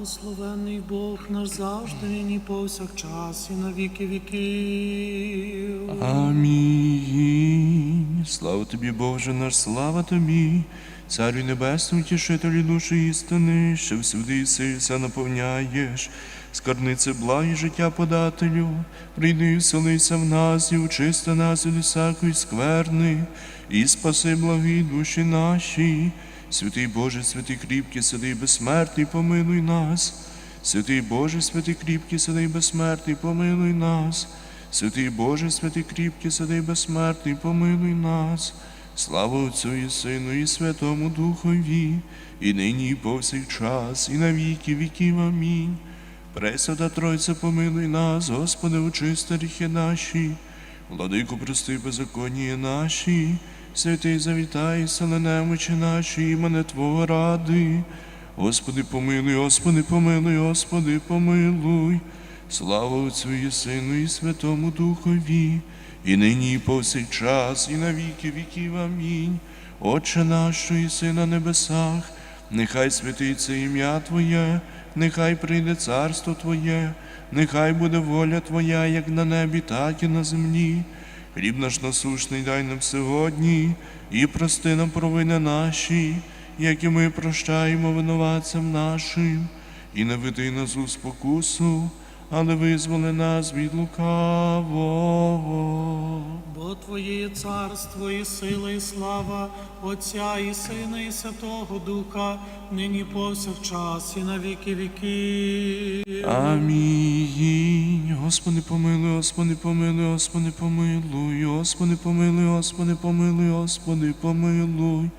Благословений Бог наш завжди, нині повсякчас і на віки віків. Амінь. Слава тобі, Боже наш, слава тобі, Царю Небесний, утішителю душі істини, що всюди іси все наповняєш, скарбнице благі життя подателю, прийди і вселися в нас і очисти нас від усякої скверни, і спаси благі душі наші. Святий Боже, святий кріпкий, сидий безсмертний, помилуй нас. Святий Боже, святий кріпкий, сидий безсмертний, помилуй нас. Святий Боже, святий кріпкий, сидий безсмертний, помилуй нас. Слава Отцю і Сину, і Святому Духові, і нині, і повсякчас, і на віки віків. Амінь. Пресвята Тройця, помилуй нас, Господи, очисти гріхи наші, владику, прости беззаконні наші, святий завітай, сили немочі наші, імене Твого ради. Господи, помилуй, Господи, помилуй, Господи, помилуй. Слава Отцю і Сину, і Святому Духові, і нині, і повсякчас, і на віки віків. Амінь. Отче наш, що на небесах, нехай святиться ім'я Твоє, нехай прийде царство Твоє, нехай буде воля Твоя, як на небі, так і на землі. Хліб наш насушний дай нам сьогодні, і прости нам провини наші, як і ми прощаємо винуватцям нашим, і не веди нас у спокусу, але визволи нас від лукавого. Бо Твоє є царство, і сила, і слава Отця і Сина, і Святого Духа, нині повсякчас і на віки віків. Амінь. Господи, помилуй, Господи, помилуй, Господи, помилуй, Господи, помилуй, Господи, помилуй, Господи, помилуй.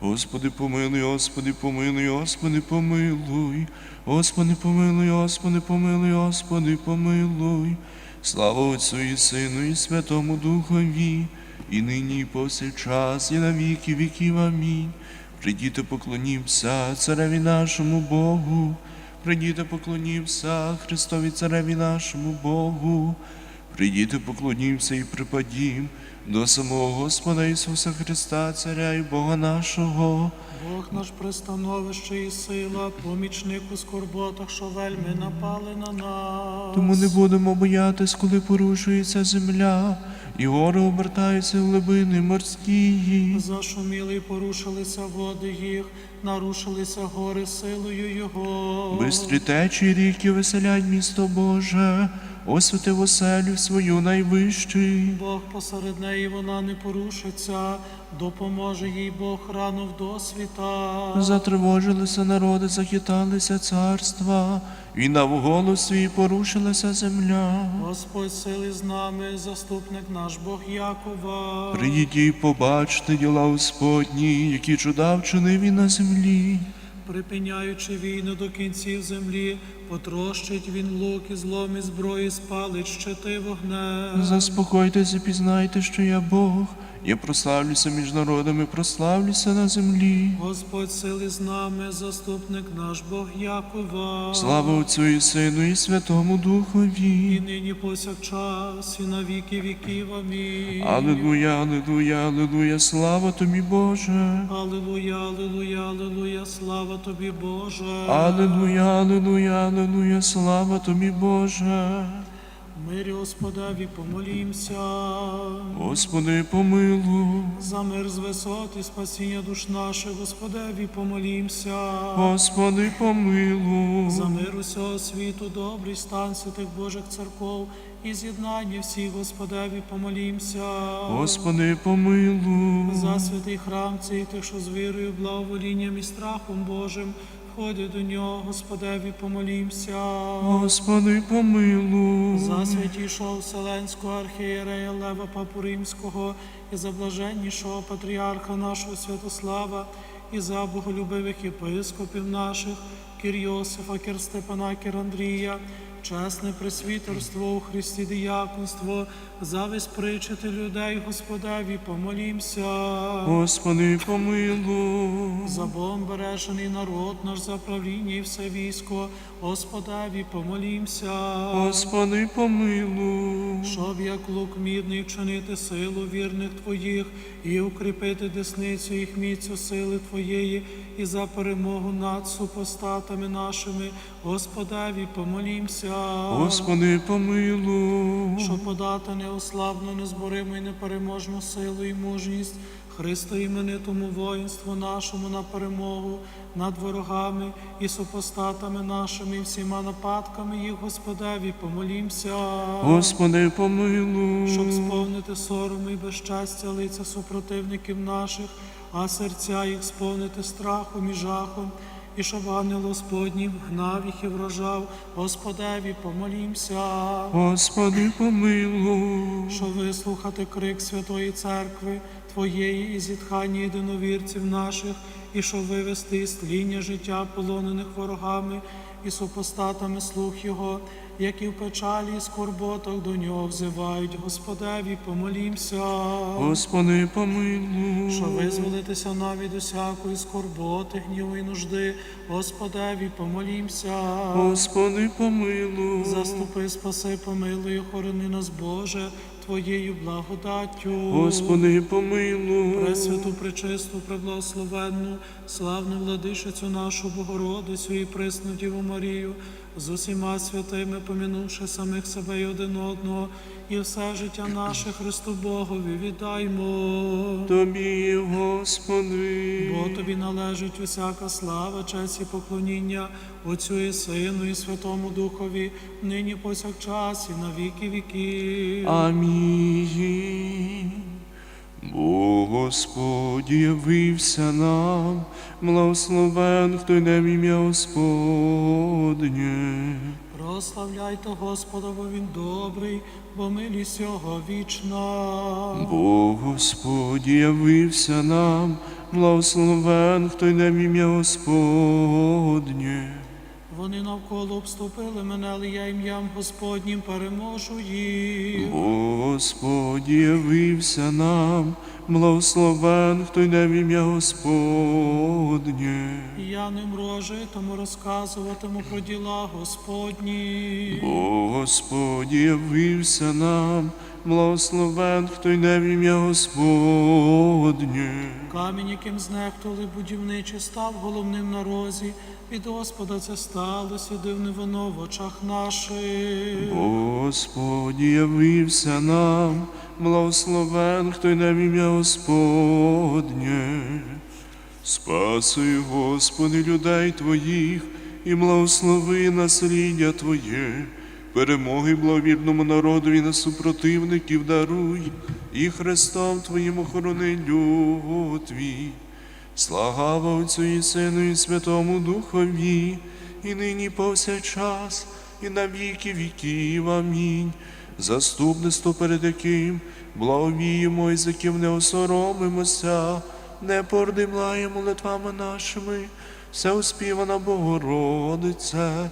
Господи, помилуй, Господи, помилуй, Господи, помилуй. Господи, помилуй, Господи, помилуй, Господи, помилуй. Слава Отцю і Сину, і Святому Духові, і нині, і повсякчас, і на віки віків. Амінь. Придіти, поклонімся цареві нашому Богу. Придіти, поклонімся Христові цареві нашому Богу. Придіти, поклонімся і припадім до самого Господа Ісуса Христа, Царя і Бога нашого. Бог наш пристановище і сила, помічник у скорботах, що вельми напали на нас. Тому не будемо боятись, коли порушується земля, і гори обертаються в глибини морські. Зашуміли і порушилися води їх, нарушилися гори силою Його. Бистрі течі ріки веселять місто Боже, освятив оселю свою найвищий. Бог посеред неї вона не порушиться, допоможе їй Бог рано в досвіта. Затривожилися народи, захиталися царства, і навголос свій порушилася земля. Господь сили з нами, заступник наш Бог Якова. Прийдіть і побачте діла Господні, які чуда вчинив він на землі. Припиняючи війну до кінців землі, потрощить він лук і злом і зброї, спалить щити вогнем. Заспокойтеся, пізнайте, що я Бог. Я прославлюся між народами, прославлюся на землі. Господь сили з нами, заступник наш Бог Якова. Слава Отцю і Сину, і Святому Духові. І нині повсякчас, і на віки віків. Амінь. Аллилуйя, аллилуйя, аллилуйя, слава тобі, Боже. Аллилуйя, аллилуйя, аллилуйя, слава тобі, Боже. Аллилуйя, аллилуйя, аллилуйя, слава тобі, Боже. Мирі Господеві помолімся. Господи, помилуй. За мир з висот і спасіння душ наших, Господеві помолімся. Господи, помилуй. За мир усього світу, добрий стан святих Божих церков і з'єднання всіх, Господеві помолімся. Господи, помилуй. За святий храм цей тих, що з вірою, благоволінням і страхом Божим входять до нього, Господеві помолімся. Господи, помилуй. За святішого Вселенського архієрея Лева Папу Римського і за блаженнішого патріарха нашого Святослава, і за боголюбивих єпископів наших, Кір Йосифа, Кір Степана, Кір Андрія, чесне пресвітерство у Христі діяконство, зависть причити людей, Господеві, помолімся. Господи, помилуй. За бережений народ наш за правління і все військо, Господеві, помолімся. Господи, помилуй. Щоб як лук мідний вчинити силу вірних Твоїх і укріпити десницю їх міцю сили Твоєї, і за перемогу над супостатами нашими, Господеві, помолімся. Господи, помилуй. Щоб подати неослабну, незбориму і непереможну силу і мужність Христа іменитому воїнству нашому на перемогу над ворогами і супостатами нашими, і всіма нападками їх, Господеві, помолімся. Господи, помилуй. щоб сповнити сорому і безщастя лиця супротивників наших, а серця їх сповнити страхом і жахом, і щоб ангел Господній гнав їх і вражав, Господеві, помолімся. Господи, помилуй. Щоб вислухати крик Святої Церкви, Твоєї і зітхання єдиновірців наших, і щоб вивести із тління життя полонених ворогами і супостатами слух Його, які в печалі і скорботах до нього взивають. Господеві, помолімся. Господи, помилуй. Щоб визволитися навіть усякої скорботи, гніву і нужди, Господеві, помолімся. Господи, помилуй. Заступи, спаси, помилуй, охорони нас, Боже, Твоєю благодаттю. Господи, помилуй. Пресвяту, пречисту, преблагословенну, славну владишицю нашу Богородицю і присну Діву Марію, з усіма святими, помінувши самих себе і один одного, і все життя наше Христу Богові віддаймо. Тобі, Господи. Бо тобі належить усяка слава, честь і поклоніння Отцю і Сину, і Святому Духові, нині повсякчас і на віки віків. Амінь. Бо Господь явився нам, благословен, хто йде в ім'я Господнє. Прославляйте Господа, бо Він добрий, бо милість Його вічна. Бо Господь явився нам, благословен, хто йде в ім'я Господнє. Вони навколо обступили мене, але я ім'ям Господнім переможу їх. Господь явився нам, благословен, хто йде в ім'я Господнє. Я не мрожи, тому розказуватиму про діла Господні. Господь явився нам, благословен, хто йде в ім'я Господнє. Камінь, яким знехтували будівничі, став головним на розі. Від Господа це сталося, дивне воно в очах наших. Бо Господь явився нам, благословен, хто йде в ім'я Господнє. Спаси, Господи, людей Твоїх, і благослови насліддя Твоє, перемоги благовірному народові на супротивників даруй, і Христом Твоїм охорони Твій. Слава Отцю і Сину, і Святому Духові, і нині повсякчас, і на віки віків. Амінь. Заступництво перед яким благовіємо і з яким не осоромимося, не пордимлаємо молитвами нашими, все успівана Богородице,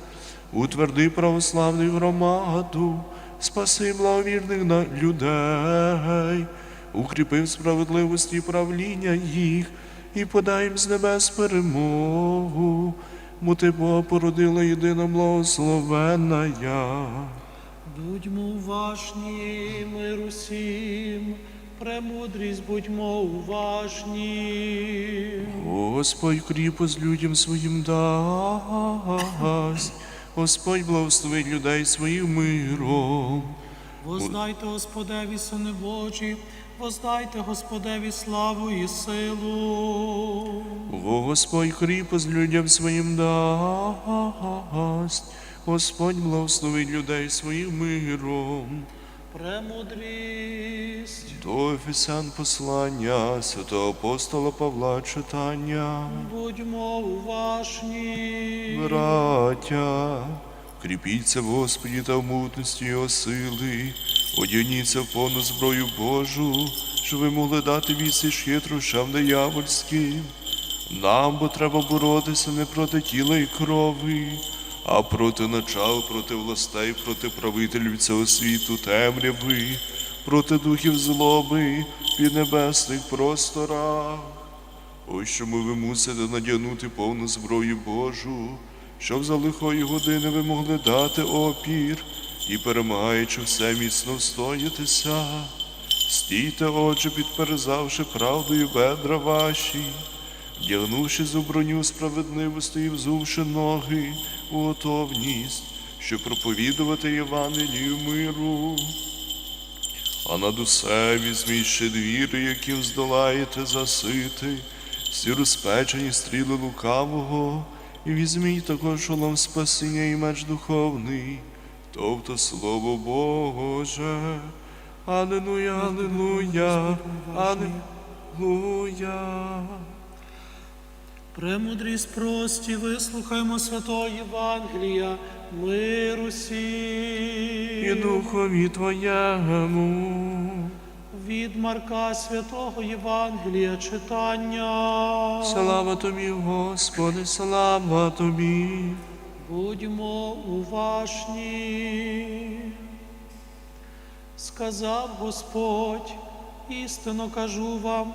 утверди православну громаду, спаси благовірних на людей, укріпи в справедливості правління їх і подай їм з небес перемогу. Бо ти Бога породила єдина благословенна я. Будьмо уважні, мир усім, премудрість будьмо уважні. Господь кріпость людям своїм дасть, Господь благословить людей своїм миром. Воздайте Господеві, сини Божі, воздайте Господеві славу і силу. Господь кріпость людям своїм дасть, Господь благословить людей своїм миром. Премудрість, До Ефесян послання святого апостола Павла читання. будьмо уважні. Браття, кріпіться в Господі та в мутності Його сили, одягніться в повну зброю Божу, щоб ви могли дати відсіч хитрощам диявольським. Нам бо треба боротися не проти тіла і крові, а проти начал, проти властей, проти правителів цього світу темряви, проти духів злоби під небесних просторах. Ось чому ви мусите надягнути повну зброю Божу, щоб за лихої години ви могли дати опір і, перемагаючи все міцно встоятися. Стійте, отже, підперезавши правдою бедра ваші, вдягнувши за броню справедливості і взувши ноги у готовність, щоб проповідувати Євангелію миру. А над усе візьміть ще двіри, яким здолаєте засити, всі розпечені стріли лукавого, і візьміть також шолом спасіння і меч духовний, тобто слово Боже. Аллилуйя, аллилуйя, аллилуйя. Премудрість прості, вислухаймо святого Євангелія, миру сі. І духові Твоєму. Від Марка святого Євангелія читання. Слава Тобі, Господи, слава Тобі. Будьмо уважні. Сказав Господь, істинно кажу вам,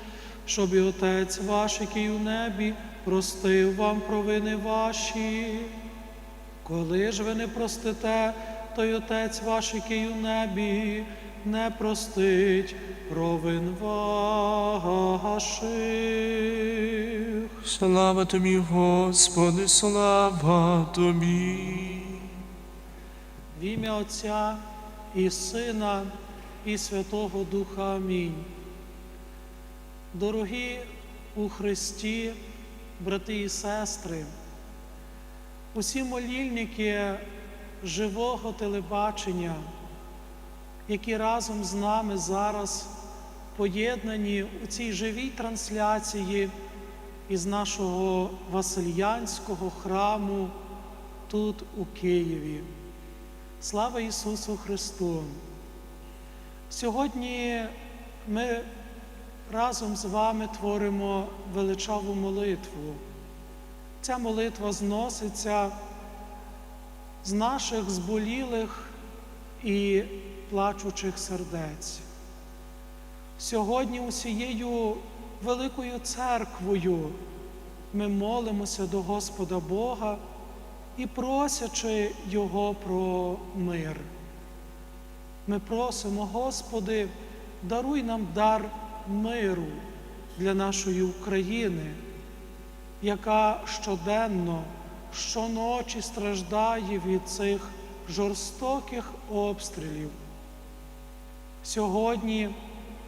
щоб і Отець ваш, який у небі, простив вам провини ваші. Коли ж ви не простите, то й Отець ваш, який у небі, не простить провин ваших. Слава Тобі, Господи, слава Тобі. В ім'я Отця і Сина, і Святого Духа. Амінь. Дорогі у Христі, брати і сестри, усі молільники живого телебачення, які разом з нами зараз поєднані у цій живій трансляції із нашого Васильянського храму тут у Києві. Слава Ісусу Христу! Сьогодні ми разом з вами творимо величаву молитву. Ця молитва зноситься з наших зболілих і плачучих сердець. Сьогодні усією великою церквою ми молимося до Господа Бога і просячи Його про мир. Ми просимо, Господи, даруй нам дар миру для нашої України, яка щоденно, щоночі страждає від цих жорстоких обстрілів. Сьогодні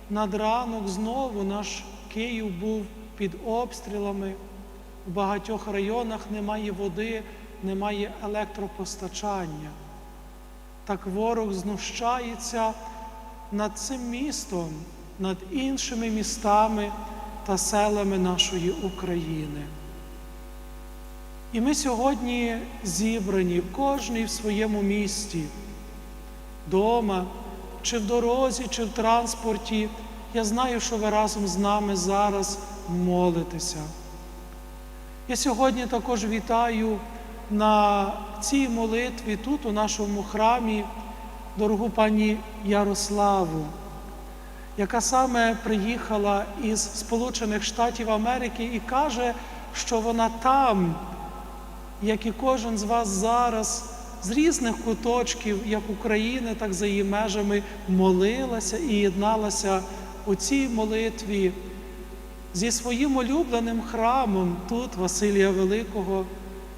над ранок знову наш Київ був під обстрілами. В багатьох районах немає води, немає електропостачання. Так ворог знущається над цим містом, над іншими містами та селами нашої України. І ми сьогодні зібрані, кожний в своєму місті, дома, чи в дорозі, чи в транспорті. Я знаю, що ви разом з нами зараз молитеся. Я сьогодні також вітаю на цій молитві тут, у нашому храмі, дорогу пані Ярославу, яка саме приїхала із Сполучених Штатів Америки і каже, що вона там, як і кожен з вас зараз, з різних куточків, як України, так за її межами, молилася і єдналася у цій молитві зі своїм улюбленим храмом тут, Василія Великого,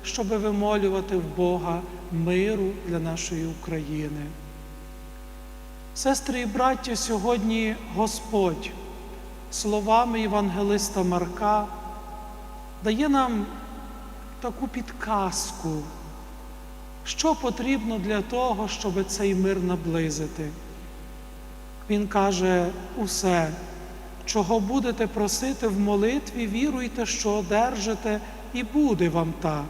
щоб вимолювати в Бога миру для нашої України. Сестри і браття, сьогодні Господь словами Євангелиста Марка дає нам таку підказку, що потрібно для того, щоб цей мир наблизити. Він каже усе, чого будете просити в молитві, віруйте, що одержите, і буде вам так.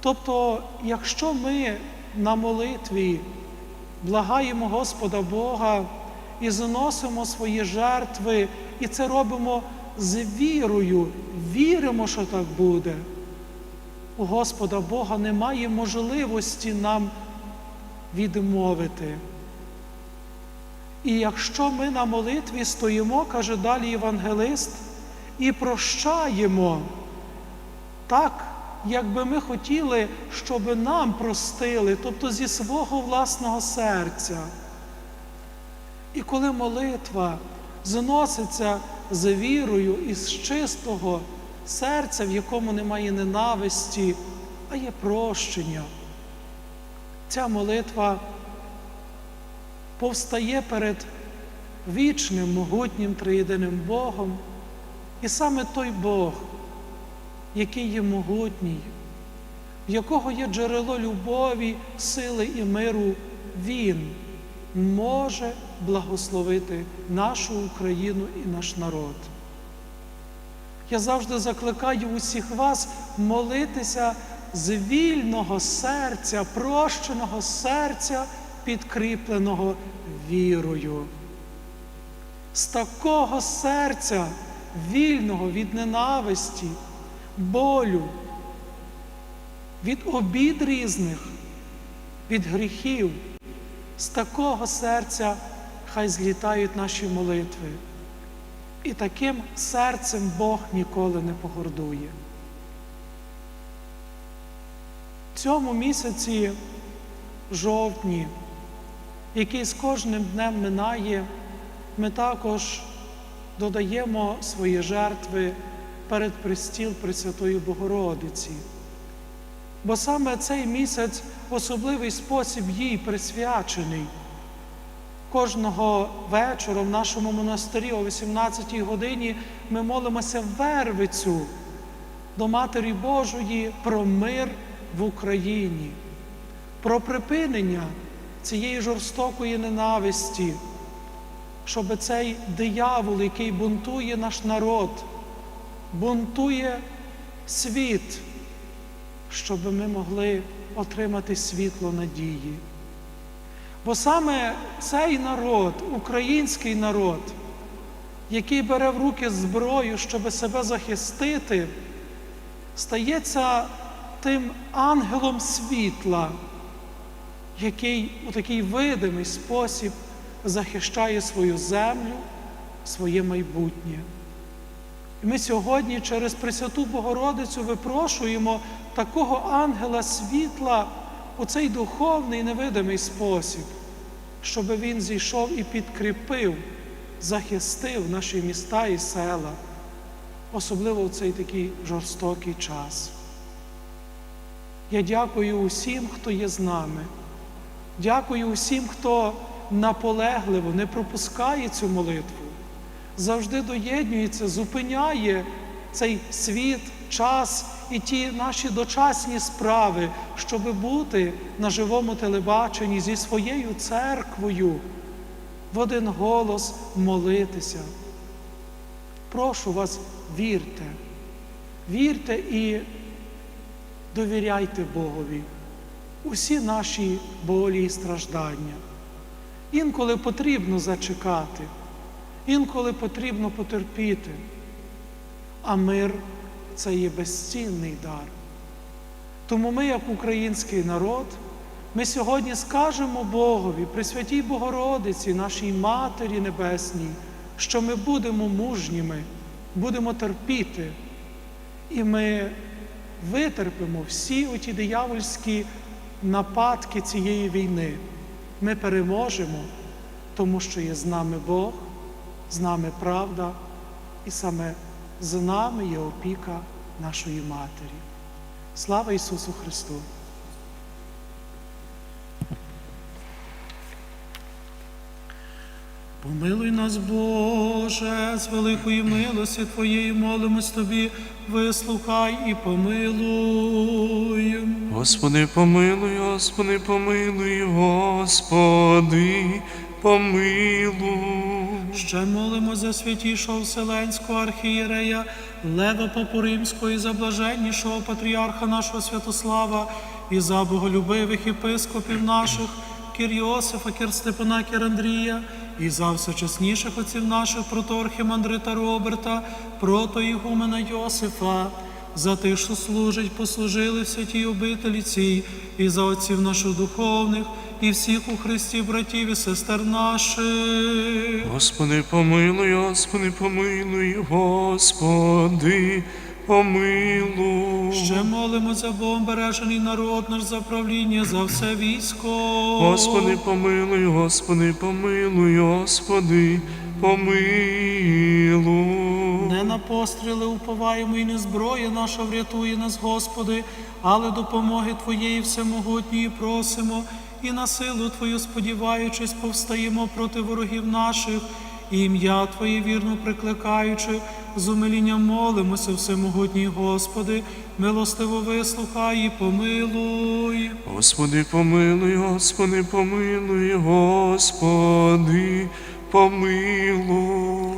Тобто, якщо ми на молитві благаємо Господа Бога і заносимо свої жертви, і це робимо з вірою, віримо, що так буде. У Господа Бога немає можливості нам відмовити. І якщо ми на молитві стоїмо, каже далі Євангелист, і прощаємо так, як би ми хотіли, щоб нам простили, тобто зі свого власного серця. І коли молитва заноситься з вірою із чистого серця, в якому немає ненависті, а є прощення, ця молитва повстає перед вічним, могутнім триєдиним Богом. І саме той Бог, який є могутній, в якого є джерело любові, сили і миру, Він може благословити нашу Україну і наш народ. Я завжди закликаю усіх вас молитися з вільного серця, прощеного серця, підкріпленого вірою. З такого серця, вільного від ненависті, болю, від обід різних, від гріхів, з такого серця хай злітають наші молитви. І таким серцем Бог ніколи не погордує. В цьому місяці жовтні, який з кожним днем минає, ми також додаємо свої жертви перед пристіл Пресвятої Богородиці. Бо саме цей місяць в особливий спосіб їй присвячений. Кожного вечора в нашому монастирі о 18-й годині ми молимося Вервицю до Матері Божої про мир в Україні, про припинення цієї жорстокої ненависті, щоб цей диявол, який бунтує наш народ, бунтує світ, щоб ми могли отримати світло надії. Бо саме цей народ, український народ, який бере в руки зброю, щоб себе захистити, стається тим ангелом світла, який у такий видимий спосіб захищає свою землю, своє майбутнє. І ми сьогодні через Пресвяту Богородицю випрошуємо такого ангела світла у цей духовний невидимий спосіб, щоб він зійшов і підкріпив, захистив наші міста і села, особливо в цей такий жорстокий час. Я дякую усім, хто є з нами. Дякую усім, хто наполегливо не пропускає цю молитву, завжди доєднюється, зупиняє цей світ, час і ті наші дочасні справи, щоб бути на живому телебаченні зі своєю церквою, в один голос молитися. Прошу вас, вірте, вірте і довіряйте Богові усі наші болі і страждання. Інколи потрібно зачекати, інколи потрібно потерпіти, а мир це є безцінний дар. Тому ми, як український народ, ми сьогодні скажемо Богові, Пресвятій Богородиці, нашій Матері Небесній, що ми будемо мужніми, будемо терпіти, і ми витерпимо всі оті диявольські нападки цієї війни. Ми переможемо, тому що є з нами Бог, з нами правда, і саме з нами є опіка нашої Матері. Слава Ісусу Христу! Помилуй нас, Боже, з великої милості Твоєї молимось Тобі, вислухай і помилуй. Господи, помилуй, Господи, помилуй, Господи, помилуй. Ще молимо за святішого Вселенського архієрея Лева Папу Римського і за блаженнішого патріарха нашого Святослава, і за боголюбивих єпископів наших, Кір Йосифа, Кір Степана, і за всечесніших отців наших проторхів Андрита Роберта, протоігумена Йосифа, за тих, що служать, послужили в святій обителі цій, і за отців наших духовних, і всіх у Христі братів і сестер наших. Господи, помилуй, Господи, помилуй, Господи, помилуй. Ще молимо за Богом бережений народ наш за правління, за все військо. Господи, помилуй, Господи, помилуй, Господи, помилуй. Не на постріли уповаємо і не зброя наша врятує нас, Господи, але допомоги Твоєї всемогутньої просимо, і на силу Твою сподіваючись, повстаємо проти ворогів наших, і ім'я Твоє вірно прикликаючи, з умилінням молимося, всемогутній Господи, милостиво вислухай і помилуй. Господи, помилуй, Господи, помилуй, Господи, помилуй.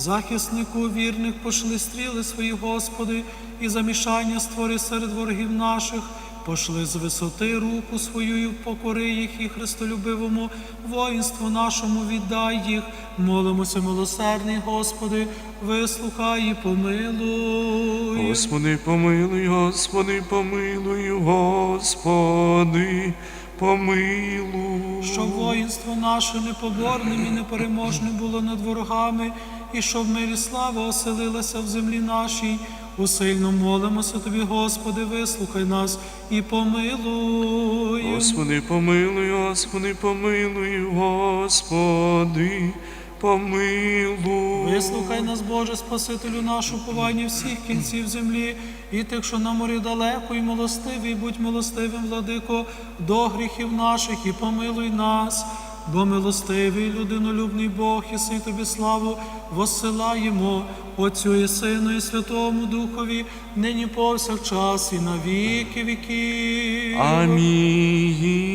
Захиснику вірних пошли стріли свої, Господи, і замішання створи серед ворогів наших. Пошли з висоти руку свою і покори їх, і христолюбивому воїнству нашому віддай їх. Молимося, милосердний, Господи, вислухай і помилуй. Господи, помилуй, Господи, помилуй, Господи, помилуй. Щоб воїнство наше непоборним і непереможним було над ворогами, і щоб мир і слава оселилася в землі нашій. Усильно молимося Тобі, Господи, вислухай нас і помилуй. Господи, помилуй, Господи, помилуй, Господи, помилуй. Вислухай нас, Боже, Спасителю нашу повання всіх кінців землі, і тих, що на морі далеко, і милостивий, будь милостивим, владико, до гріхів наших, і помилуй нас, бо милостивий, людинолюбний Бог, і си тобі славу воссилаємо, Отцю і Сину, і Святому Духові, нині повсякчас, і на віки віків. Амінь.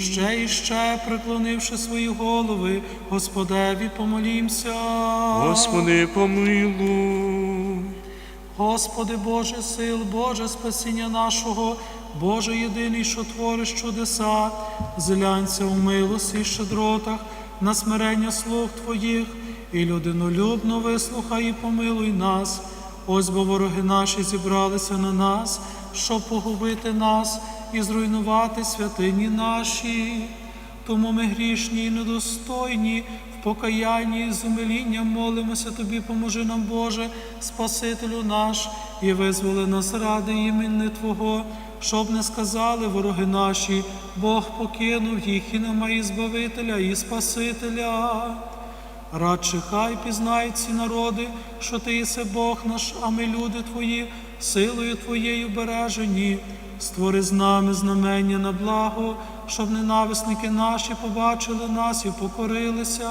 Ще і ще, преклонивши свої голови, Господеві помолімся. Господи, помилуй. Господи Боже сил, Боже спасіння нашого, Боже єдиний, що твориш чудеса, зглянься у милості і щедротах, на смирення слуг Твоїх, і людинолюбно вислухай і помилуй нас. Ось бо вороги наші зібралися на нас, щоб погубити нас і зруйнувати святині наші. Тому ми грішні і недостойні, покаянні і з умилінням молимося Тобі, поможи нам, Боже, Спасителю наш, і визволи нас ради імені Твого, щоб не сказали вороги наші, Бог покинув їх і немає Збавителя і Спасителя. Радше хай пізнають ці народи, що ти єси Бог наш, а ми люди Твої, силою Твоєю бережені. Створи з нами знамення на благо, щоб ненависники наші побачили нас і покорилися.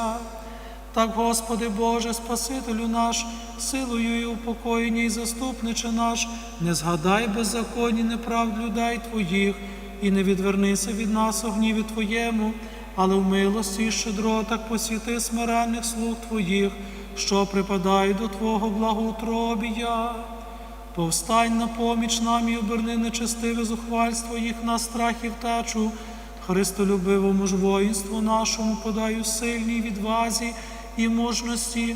Так, Господи Боже, Спасителю наш, силою і упокоєння і заступниче наш, не згадай беззаконні неправд людей Твоїх, і не відвернися від нас у гніві Твоєму, але в милості і щедротах посвіти смиренних слуг Твоїх, що припадають до Твого благоутробія. Повстань на поміч нам і оберни нечестиве зухвальство їх на страх і втечу. Христолюбивому ж воїнству нашому подаю сильній відвазі і мужності.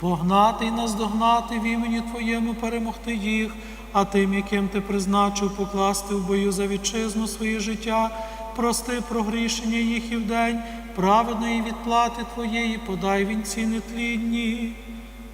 Погнати і наздогнати в імені Твоєму перемогти їх, а тим, яким ти призначив покласти в бою за вітчизну своє життя, прости прогрішення їх і вдень, праведної відплати Твоєї, подай вінці нетлінні.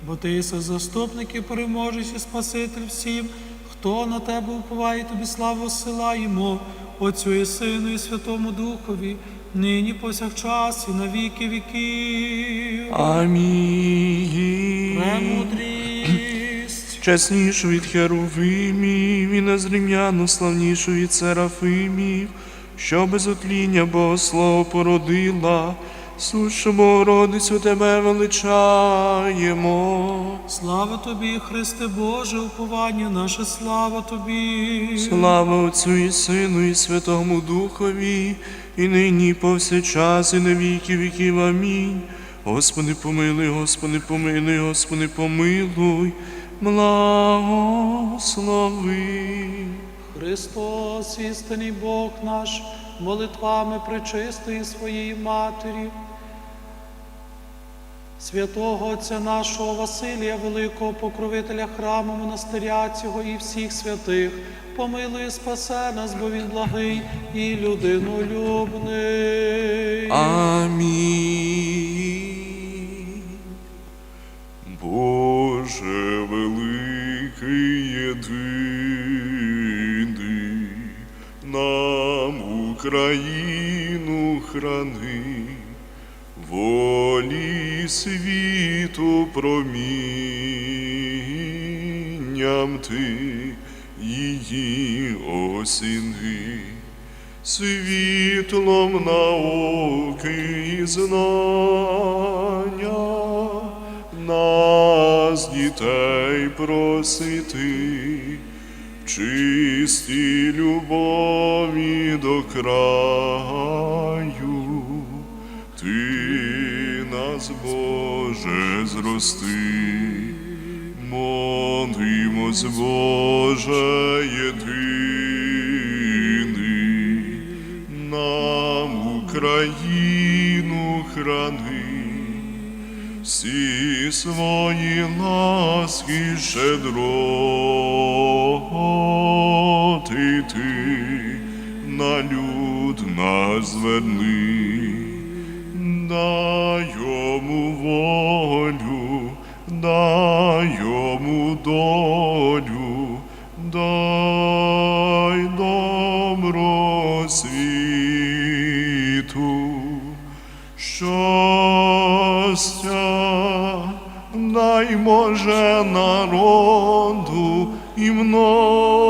Бо ти єси заступник і переможеш і Спаситель всім, хто на тебе уповає, тобі славу силаємо, Отцю і Сину, і Святому Духові, нині повсякчас і на віки віків. Амінь. Премудрість. Чеснішу від Херувимів і незрівняно славнішу від Серафимів, що без отління Богослово породила, Сущу Богородицю тебе величаємо. Слава тобі, Христе Боже, уповання наше, слава тобі. Слава Отцю і Сину, і Святому Духові, і нині, і повсякчас, і на віки віків. Амінь. Господи, помилуй, Господи, помилуй, Господи, помилуй, благослови. Христос, істинний Бог наш, молитвами пречистої своєї Матері, святого Отця нашого Василія, великого покровителя храму монастиря цього і всіх святих, помилуй спасе нас, бо він благий і людинолюбний. Амінь. Боже великий єдиний, нам Україну храни, волі світу промінням ти її осіни світлом науки і знання, нас, дітей, просити, в чистій любові до краю, Боже, зрости. Молимось, Боже, єдиний, нам Україну храни, всі свої ласки щедроти ти на люд нас зверни, дай волю, дай йому долю, дай добро світу, щастя, дай може народу і многая,